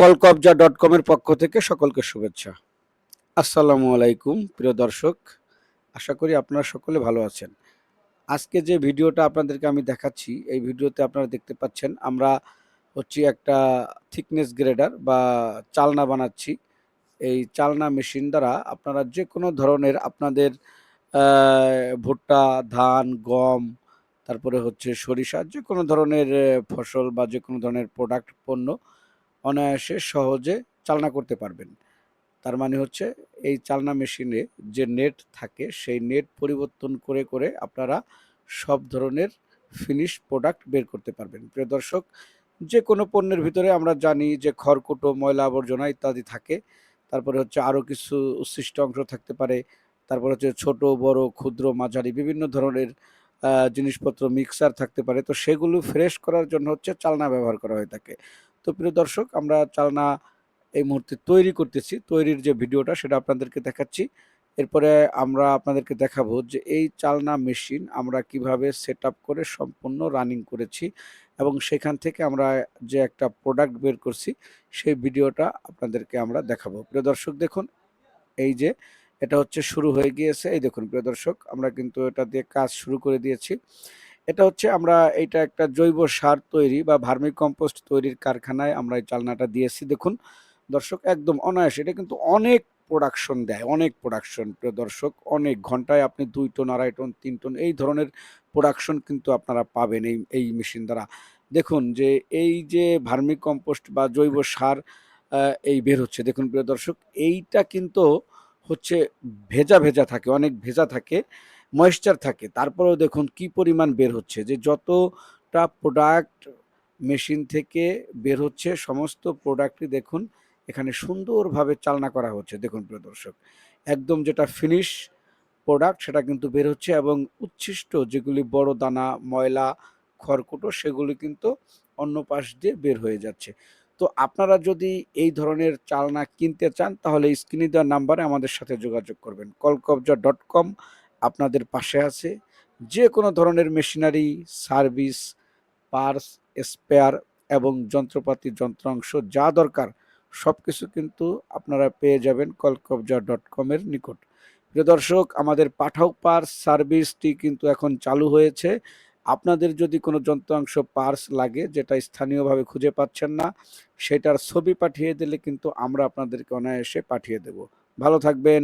কলকবজা dot কমের পক্ষ থেকে সকলকে শুভেচ্ছা। আসসালামু আলাইকুম, প্রিয় দর্শক। আশা করি আপনারা সকলে ভালো আছেন। আজকে যে ভিডিওটা আপনাদেরকে আমি দেখাচ্ছি, এই ভিডিওতে আপনারা দেখতে পাচ্ছেন, আমরা হচ্ছে একটা থিকনেস গ্রেডার বা চালনা বানাচ্ছি। এই চালনা মেশিন দ্বারা আপনারা যে কোনো ধরনের আপনাদের ভুট্টা, ধান, গম, তারপরে হচ্ছে সরিষা যে কোনো ধরনের ফসল বা যে কোনো ধরনের প্রোডাক্ট পণ্য অনায়াসে সহজে চালনা করতে পারবেন। তার মানে হচ্ছে এই চালনা মেশিনে যে নেট থাকে, সেই নেট পরিবর্তন করে করে আপনারা সব ধরনের ফিনিশ প্রোডাক্ট বের করতে পারবেন। প্রিয় দর্শক, যে কোনো পণ্যের ভিতরে আমরা জানি যে খড়কুটো, ময়লা আবর্জনা ইত্যাদি থাকে। তারপরে হচ্ছে আরও কিছু উচ্ছিষ্ট অংশ থাকতে পারে। তারপর হচ্ছে ছোট, বড়, ক্ষুদ্র, মাঝারি বিভিন্ন ধরনের জিনিসপত্র মিক্সার থাকতে পারে। তো সেগুলো ফ্রেশ করার জন্য হচ্ছে চালনা ব্যবহার করা হয়ে থাকে। তো প্রিয় দর্শক, আমরা চালনা এই মুহূর্তে তৈরি করতেছি। তৈরির যে ভিডিওটা, সেটা আপনাদেরকে দেখাচ্ছি। এরপরে আমরা আপনাদেরকে দেখাবো যে এই চালনা মেশিন আমরা কীভাবে সেট করে সম্পূর্ণ রানিং করেছি এবং সেখান থেকে আমরা যে একটা প্রোডাক্ট বের করছি, সেই ভিডিওটা আপনাদেরকে আমরা দেখাবো। প্রিয় দর্শক, দেখুন, এই যে এটা হচ্ছে শুরু হয়ে গিয়েছে। এই দেখুন, প্রিয় দর্শক, আমরা কিন্তু এটা দিয়ে কাজ শুরু করে দিয়েছি। এটা হচ্ছে আমরা এটা একটা জৈব সার তৈরি বা ভার্মি কম্পোস্ট তৈরির কারখানায় আমরা এই চালনাটা দিয়েছি দেখুন, দর্শক, একদম অনায়াসে এটা কিন্তু অনেক প্রোডাকশন দেয়, অনেক প্রোডাকশন প্রিয় দর্শক, অনেক ঘন্টায় আপনি দুই টন, আড়াই টন, তিন টন, এই ধরনের প্রোডাকশন কিন্তু আপনারা পাবেন এই এই মেশিন দ্বারা। দেখুন যে এই যে ভার্মি কম্পোস্ট বা জৈব সার এই বের হচ্ছে। দেখুন, প্রিয় দর্শক, এইটা কিন্তু হচ্ছে ভেজা ভেজা থাকে, অনেক ভেজা থাকে। ময়েশ্চার থাকে। তারপরেও দেখুন কি পরিমাণ বের হচ্ছে যে যতটা প্রোডাক্ট মেশিন থেকে বের হচ্ছে, সমস্ত প্রোডাক্টই দেখুন এখানে সুন্দরভাবে চালনা করা হচ্ছে। দেখুন প্রিয় দর্শক, একদম যেটা ফিনিশ প্রোডাক্ট সেটা কিন্তু বের হচ্ছে এবং উচ্ছিষ্ট যেগুলি বড় দানা, ময়লা, খড়কুটো সেগুলি কিন্তু অন্য পাশ দিয়ে বের হয়ে যাচ্ছে। তো আপনারা যদি এই ধরনের চালনা কিনতে চান তাহলে স্ক্রিনে দেওয়া নাম্বারে আমাদের সাথে যোগাযোগ করবেন। কলকবজা ডট কম আপনাদের পাশে আছে। যে কোনো ধরনের মেশিনারি, সার্ভিস পার্স স্পেয়ার এবং যন্ত্রপাতি, যন্ত্রাংশ যা দরকার সব কিছু কিন্তু আপনারা পেয়ে যাবেন কলকবজা ডট কমের নিকট। প্রিয় দর্শক, আমাদের পাঠাও পার্স সার্ভিসটি কিন্তু এখন চালু হয়েছে। আপনাদের যদি কোনো যন্ত্রাংশ পার্স লাগে, যেটা স্থানীয়ভাবে খুঁজে পাচ্ছেন না, সেটার ছবি পাঠিয়ে দিলে কিন্তু আমরা আপনাদেরকে অনায়াসে পাঠিয়ে দেব। ভালো থাকবেন।